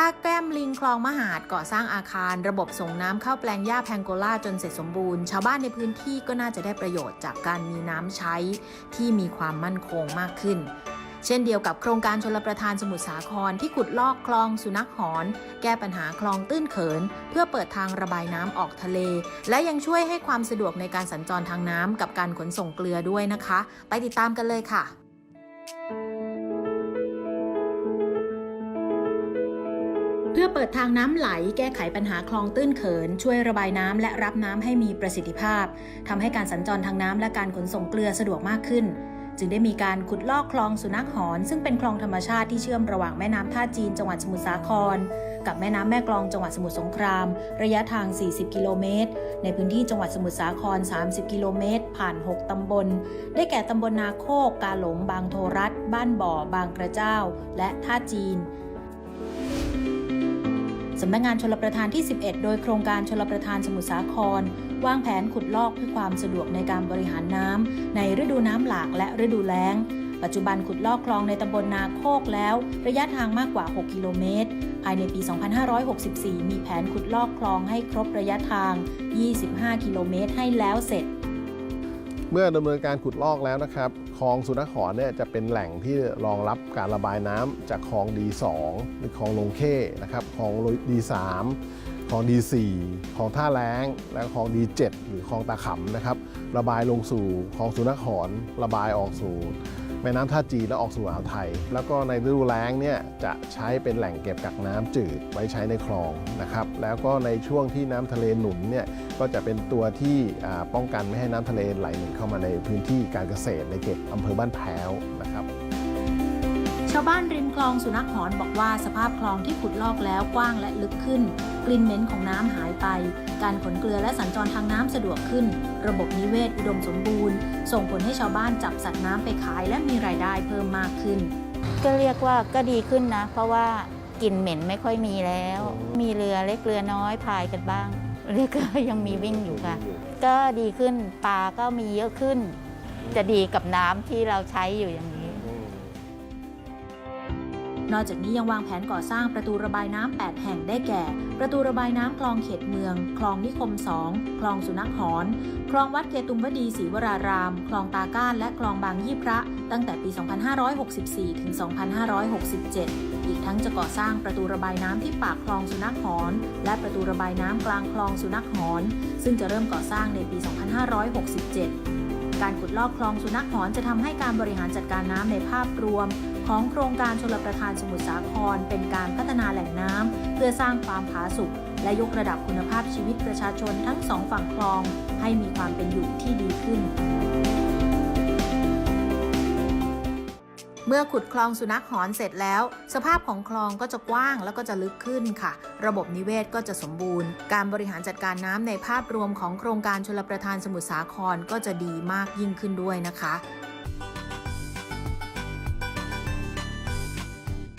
ท่าแก้มลิงคลองมหาดก่อสร้างอาคาร ระบบส่งน้ำเข้าแปลงหญ้าแพงโกล่าจนเสร็จสมบูรณ์ ชาวบ้านในพื้นที่ก็น่าจะได้ประโยชน์จากการมีน้ำใช้ที่มีความมั่นคงมากขึ้น เช่นเดียวกับโครงการชลประทานสมุทรสาครที่ขุดลอกคลองสุนัขหอน แก้ปัญหาคลองตื้นเขิน เพื่อเปิดทางระบายน้ำออกทะเล และยังช่วยให้ความสะดวกในการสัญจรทางน้ำกับการขนส่งเกลือด้วยนะคะ ไปติดตามกันเลยค่ะ พื่อเปิดทางน้ำไหล แก้ไขปัญหาคลองตื้นเขิน ช่วยระบายน้ำและรับน้ำให้มีประสิทธิภาพทำให้การสัญจรทางน้ำและการขนส่งเกลือสะดวกมากขึ้น จึงได้มีการขุดลอกคลองสุนัขหอน ซึ่งเป็นคลองธรรมชาติที่เชื่อมระหว่างแม่น้ำท่าจีนจังหวัดสมุทรสาคร กับแม่น้ำแม่กลองจังหวัดสมุทรสงคราม ระยะทาง 40 กิโลเมตร ในพื้นที่จังหวัดสมุทรสาคร 30 กิโลเมตร ผ่าน 6 ตำบล ได้แก่ตำบลนาโคก กาหลง บางโทรัฐบ้านบ่อ บางกระเจ้า และท่าจีน สำนักงานชลประทานที่ 11 โดยโครงการชลประทานสมุทรสาคร วางแผนขุดลอกเพื่อความสะดวกในการบริหารน้ำในฤดูน้ำหลากและฤดูแล้ง ปัจจุบันขุดลอกคลองในตำบลนาโคกแล้ว ระยะทางมากกว่า 6 กิโลเมตร ภายในปี 2564 มีแผนขุดลอกคลองให้ครบระยะทาง 25 กิโลเมตรให้แล้วเสร็จ เมื่อดำเนินการขุดลอกแล้วนะครับคลองสุนัขหอนเนี่ยจะเป็นแหล่งที่รองรับการระบายน้ำจากคลองดี2หรือคลองลงเข้นะครับคลองดี3คลองดี4คลองท่าแรงและคลองดี7หรือคลองตาขำนะครับ ระบายลงสู่คลองสุนัขหอน ระบายออกสู่ ม่น้ำท่าจีและออกสู่อ่าวไทย แล้วก็ในฤดูแล้งเนี่ยจะใช้เป็นแหล่งเก็บกักน้ำจืดไว้ใช้ในคลองนะครับแล้วก็ในช่วงที่น้ำทะเลหนุนเนี่ยก็จะเป็นตัวที่ป้องกันไม่ให้น้ำทะเลไหลหนุนเข้ามาในพื้นที่การเกษตรในเขตอำเภอบ้านแพ้วนะครับาวบ้านริมคลองสุนัขหอนบอกว่าสภาพคลองที่ขุดลอกแล้วกว้างและลึกขึ้น กลิ่นเหม็นของน้ำหายไป การขนเกลือและสัญจรทางน้ำสะดวกขึ้น ระบบนิเวศอุดมสมบูรณ์ ส่งผลให้ชาวบ้านจับสัตว์น้ำไปขายและมีรายได้เพิ่มมากขึ้น ก็เรียกว่าก็ดีขึ้นนะ เพราะว่ากลิ่นเหม็นไม่ค่อยมีแล้ว มีเรือเล็กเรือน้อยพายกันบ้าง เรือก็ยังมีวิ่งอยู่ค่ะ ก็ดีขึ้นปลาก็มีเยอะขึ้น จะดีกับน้ำที่เราใช้อยู่อย่าง นอกจากนี้ยังวางแผนก่อสร้างประตูระบายน้ำ 8 แห่งได้แก่ ประตูระบายน้ำคลองเขตเมือง คลองนิคม 2 คลองสุนัขหอน คลองวัดเกตุมวดีศรีวราราม คลองตาก้าน และคลองบางยี่พระ ตั้งแต่ปี 2564 ถึง 2567 อีกทั้งจะก่อสร้างประตูระบายน้ำที่ปากคลองสุนัขหอน และประตูระบายน้ำกลางคลองสุนัขหอน ซึ่งจะเริ่มก่อสร้างในปี 2567 การขุดลอกคลองสุนัขหอนจะทำให้การบริหารจัดการน้ำในภาพรวม ของโครงการชลประทานสมุทรสาคร เป็นการพัฒนาแหล่งน้ำเพื่อสร้างความผาสุกและยกระดับคุณภาพชีวิตประชาชนทั้งสองฝั่งคลอง ให้มีความเป็นอยู่ที่ดีขึ้น เมื่อขุดคลองสุนัขหอนเสร็จแล้ว สภาพของคลองก็จะกว้างแล้วก็จะลึกขึ้นค่ะ ระบบนิเวศก็จะสมบูรณ์ การบริหารจัดการน้ำในภาพรวมของโครงการชลประทานสมุทรสาครก็จะดีมากยิ่งขึ้นด้วยนะคะ